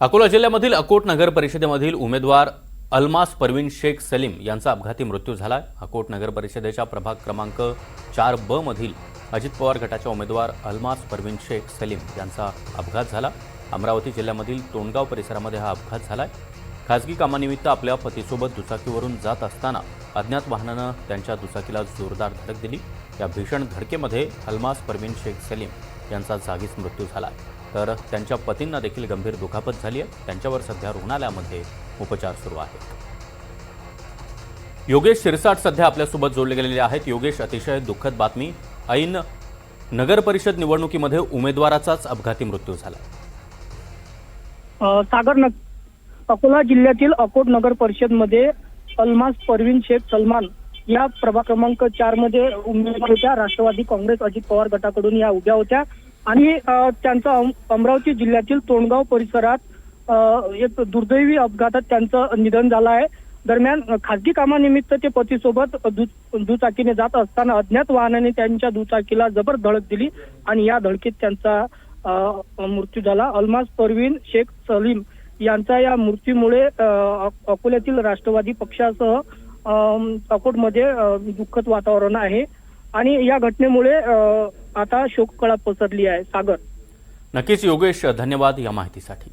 अकोला जिल्ह्यामधील अकोट नगर परिषदेमधील उमेदवार अल्मास परवीन शेख सलीम यांचा अपघाती मृत्यू झाला अकोट नगर परिषदेच्या प्रभाग क्रमांक चार ब मधील अजित पवार गटाच्या उमेदवार अल्मास परवीन शेख सलीम यांचा अपघात झाला. अमरावती जिल्ह्यामधील तोंडगाव परिसरामध्ये हा अपघात झालाय. खासगी कामानिमित्त आपल्या पतीसोबत दुचाकीवरून जात असताना अज्ञात वाहनानं त्यांच्या दुचाकीला जोरदार धडक दिली. या भीषण धडकेमध्ये अल्मास परवीन शेख सलीम यांचा जागीच मृत्यू झाला तर त्यांच्या पतींना देखील गंभीर दुखापत झाली आहे. त्यांच्यावर सध्या रुग्णालयामध्ये उपचार सुरू आहेत. योगेश शिरसाट सध्या आपल्यासोबत जोडले गेलेले आहेत. योगेश अतिशय दुःखद बातमी. ऐन नगर परिषद निवडणुकीमध्ये उमेदवाराचाच अपघाती मृत्यू झाला. सागर न अकोला जिल्ह्यातील अकोट नगर परिषदमध्ये अल्मास परवीन शेख सलमान या प्रभा क्रमांक चारमध्ये उमेदवार होत्या. राष्ट्रवादी काँग्रेस अजित पवार गटाकडून या उभ्या होत्या. आणि त्यांचा अमरावती जिल्ह्यातील तोंडगाव परिसरात एक दुर्दैवी अपघातात त्यांचं निधन झालं आहे. दरम्यान खासगी कामानिमित्त ते पतीसोबत दुचाकीने जात असताना अज्ञात वाहनाने त्यांच्या दुचाकीला जबर धडक दिली आणि या धडकेत त्यांचा अ, मृत्यू झाला. अलमास परवीन शेख सलीम यांचा या मृत्यूमुळे अकोल्यातील राष्ट्रवादी पक्षासह अकोटमध्ये दुःखद वातावरण आहे. आणि या घटनेमुळे आता शोककळा पसरली आहे सागर. नक्कीच योगेश धन्यवाद या माहितीसाठी.